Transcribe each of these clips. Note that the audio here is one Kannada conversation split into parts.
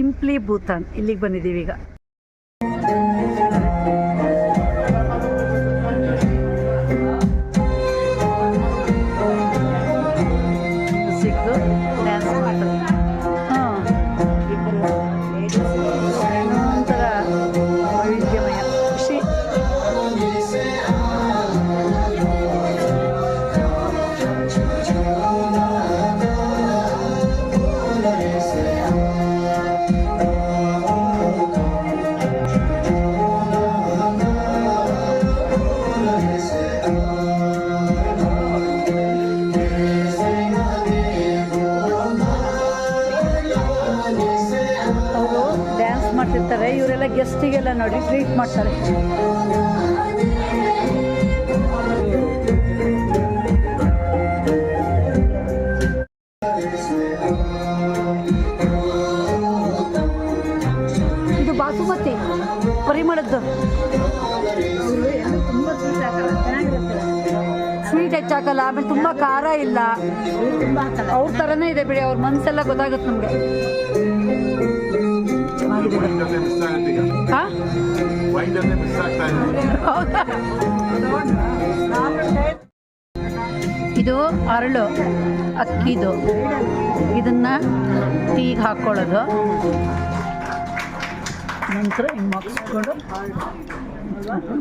ಸಿಂಪ್ಲಿ ಭೂತಾನ್ ಇಲ್ಲಿಗೆ ಬಂದಿದ್ದೀವಿ ಈಗ. ಸಿಕ್ಕು ಡ್ಯಾನ್ಸ್ ಮಾಡ್ತಾರೆ ಮಾಡ್ತಿರ್ತಾರೆ. ಇವರೆಲ್ಲ ಗೆಸ್ಟಿಗೆಲ್ಲ ನೋಡಿ ಟ್ರೀಟ್ ಮಾಡ್ತಾರೆ. ಇದು ಬಾಸುಮತಿ, ಪರಿಮಳದ್ದು. ಸ್ವೀಟ್ ಹೆಚ್ಚಾಕಲ್ಲ ಆಮೇಲೆ ತುಂಬಾ ಖಾರ ಇಲ್ಲ. ಅವ್ರ ತರನೇ ಇದೆ ಬಿಡಿ, ಅವ್ರ ಮನ್ಸೆಲ್ಲ ಗೊತ್ತಾಗುತ್ತೆ ನಮಗೆ. ಇದು ಅರಳು ಅಕ್ಕಿದು. ಇದನ್ನ ಟೀಗೆ ಹಾಕೊಳ್ಳೋದು. ನಂತರ ಹಿಂಗೆ ಮಗ್ಸ್ಕೊಂಡು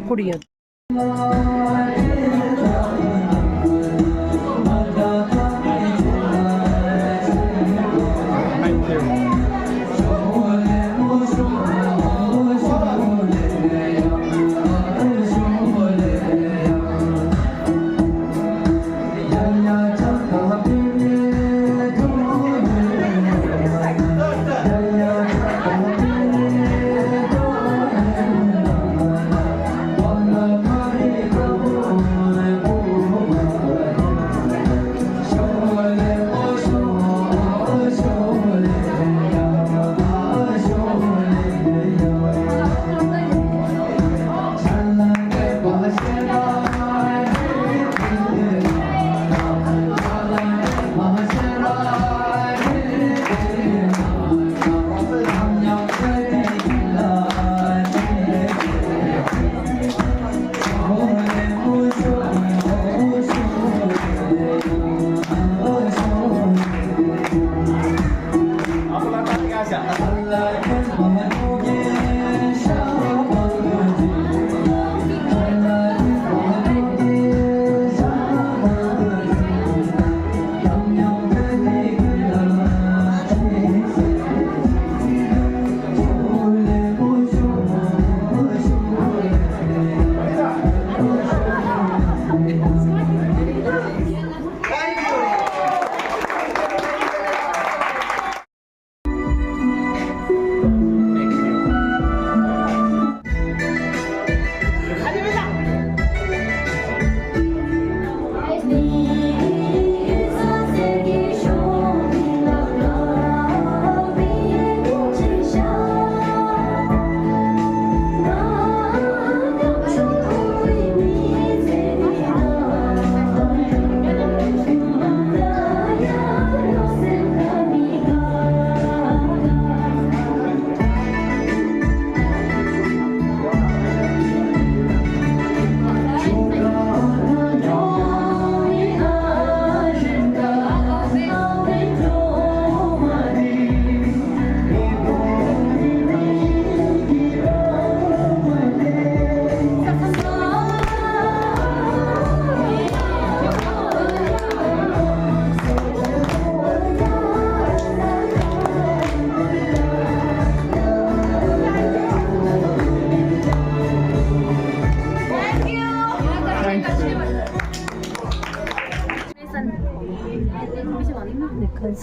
ಕುಡಿಯೋದು.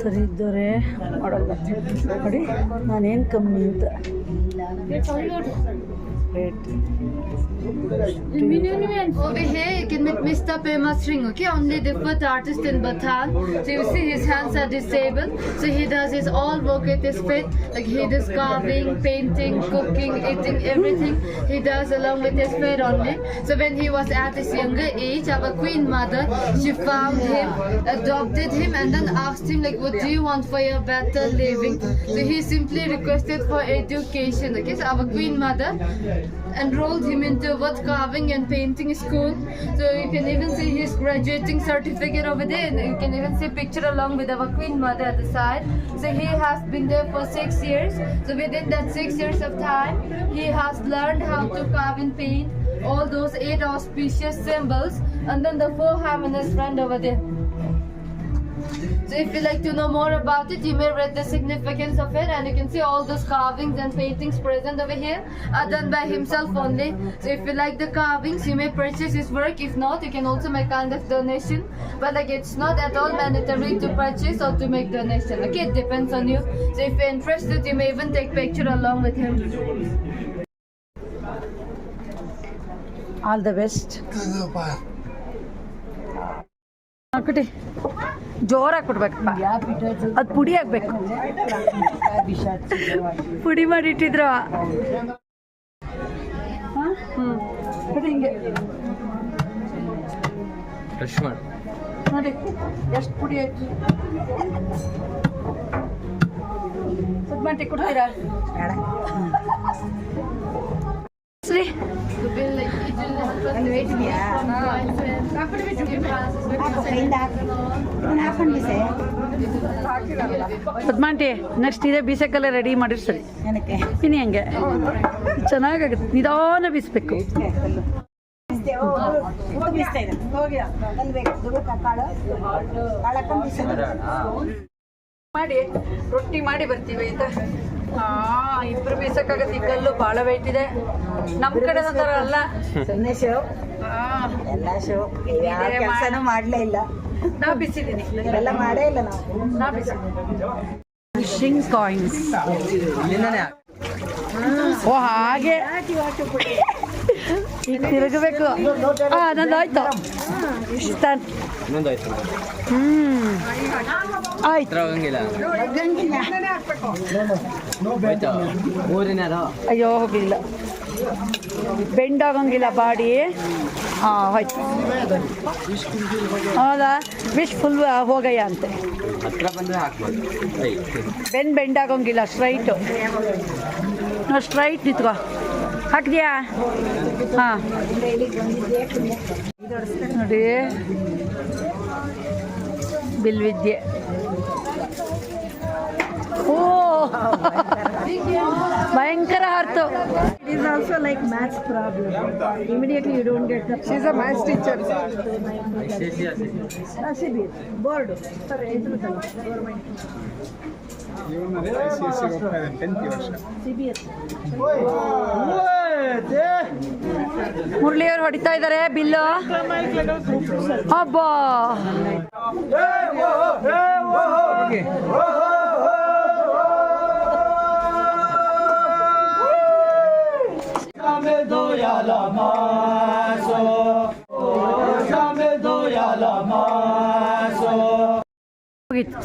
ಸರಿ ಇದ್ದವ್ರೆ ಮಾಡೋಲ್ಲ ನೋಡಿ ನಾನೇನು ಕಮ್ಮಿ ಅಂತ. Rate Over here, you can meet Mr. Pema Singh, okay? Only the foot artist in Bataan. So you see his hands are disabled. So he does his all work with his feet. Like he does carving, painting, cooking, eating, everything. He does along with his feet only. So when he was at his younger age, our queen mother, she found him, adopted him, and then asked him like, what do you want for your better living? So he simply requested for education. Okay, so our queen mother enrolled him into wood carving and painting school. So you can even see his graduating certificate over there. You can even see picture along with our queen mother at the side. So he has been there for six years. So within that six years of time, he has learned how to carve and paint all those eight auspicious symbols. And then the four harmonious friend over there. So if you like to know more about it, you may read the significance of it. And you can see all those carvings and paintings present over here are done by himself only. So if you like the carvings, you may purchase his work. If not, you can also make kind of donation. But like it's not at all mandatory to purchase or to make donation. Okay, it depends on you. So if you're interested, you may even take picture along with him. All the best. ಹಾಕ್ಬಿಟ್ಟಿ. ಜೋರಾಗಿ ಕೊಡ್ಬೇಕಪ್ಪ ಅದು ಪುಡಿ ಹಾಕ್ಬೇಕು ಪುಡಿ ಮಾಡಿ ಇಟ್ಟಿದ್ರ ಹಿಂಗೆ. ಫ್ರೆಶ್ ಮಾಡಿ. ನೋಡಿ ಎಷ್ಟು ಪುಡಿ ಆಯ್ತು. ಸುದ್ಮಂಟಿ ಕೊಡ್ತೀರಾ? ಸರಿ classes ಪದ್ಮಾಂಟಿ ನೆಕ್ಸ್ಟ್ ಇದೇ ಬೀಸಕ್ಕಲ್ಲೇ ರೆಡಿ ಮಾಡಿರ್ಸರಿ. ಇನ್ನು ಹಂಗೆ? ಚೆನ್ನಾಗಾಗುತ್ತೆ. ನಿಧಾನ ಬೀಸ್ಬೇಕು. ಮಾಡಿ ರೊಟ್ಟಿ ಮಾಡಿ ಬರ್ತೀವಿ ಆಯ್ತಾ? ಇಬ್ರು ಬೀಸಕ್ಕಾಗತ್ತೆ ಈ ಕಲ್ಲು ಬಹಳ ವೈಟ್ ಇದೆ ನಮ್ಮ ಕಡೆ ಒಂಥರ ಅಲ್ಲ ಸುಮ್ಮನೆ ಶೋ ಎಲ್ಲ ಶೋ ಕೆಲಸನೂ ಮಾಡ- ಮಾಡಲೇ ಇಲ್ಲ ನಾ ಬಿಸಿದೀನಿ ಎಲ್ಲ ಮಾಡೇ ಇಲ್ಲ ನಾವು ನಾ ಬಿಸಿದ್ದೀನಿ ಫಿಶಿಂಗ್ ಕಾಯಿನ್ಸ್ ಓ ಹಾಗೆ ಈಗ ತಿರುಗಬೇಕು ಹಾ ನಂದು ಆಯ್ತು ಇಷ್ಟ ಇನ್ನೊಂದು ಆಯ್ತು ಹ್ಮ್. ಆಯ್ತು. ಹೋಗಂಗಿಲ್ಲ. ಆಯ್ತಾ ಮೂರನೇ ಅದ. ಅಯ್ಯೋ ಹೋಗಿಲ್ಲ ಬೆಂಡ್ ಆಗೋಂಗಿಲ್ಲ ಬಾಡಿ. ಹಾಂ ಹೋಯ್ತು. ಹೌದಾ? ವಿಶ್ ಫುಲ್ ಹೋಗಯ್ಯ ಅಂತೆ. ಬೆನ್ ಬೆಂಡ್ ಆಗೋಂಗಿಲ್ಲ ಸ್ಟ್ರೈಟು ನಾವು ಸ್ಟ್ರೈಟ್ ನಿಂತ್ಕೋ. ಹಾಕಿದ್ಯಾ ಹಾಂ ನೋಡಿ ಬಿಲ್ವಿದ್ಯೆ ಓ ಭಯಂಕರ ಹರ್ತು It is also like maths problem. Immediately you don't get the. She's a maths teacher. Sibir, board. Sorry, ಹೆಸರು ಸಿಬಿಎಸ್ ಮುರಳಿಯವ್ರು ಹೊಡಿತಾ ಇದ್ದಾರೆ ಬಿಲ್ಲು. ಅಬ್ಬಾ.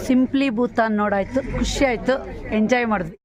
ಸಿಂಪ್ಲಿ ಭೂತಾನ್ ನೋಡಾಯ್ತು ಖುಷಿ ಆಯ್ತು ಎಂಜಾಯ್ ಮಾಡಿದ್ವಿ.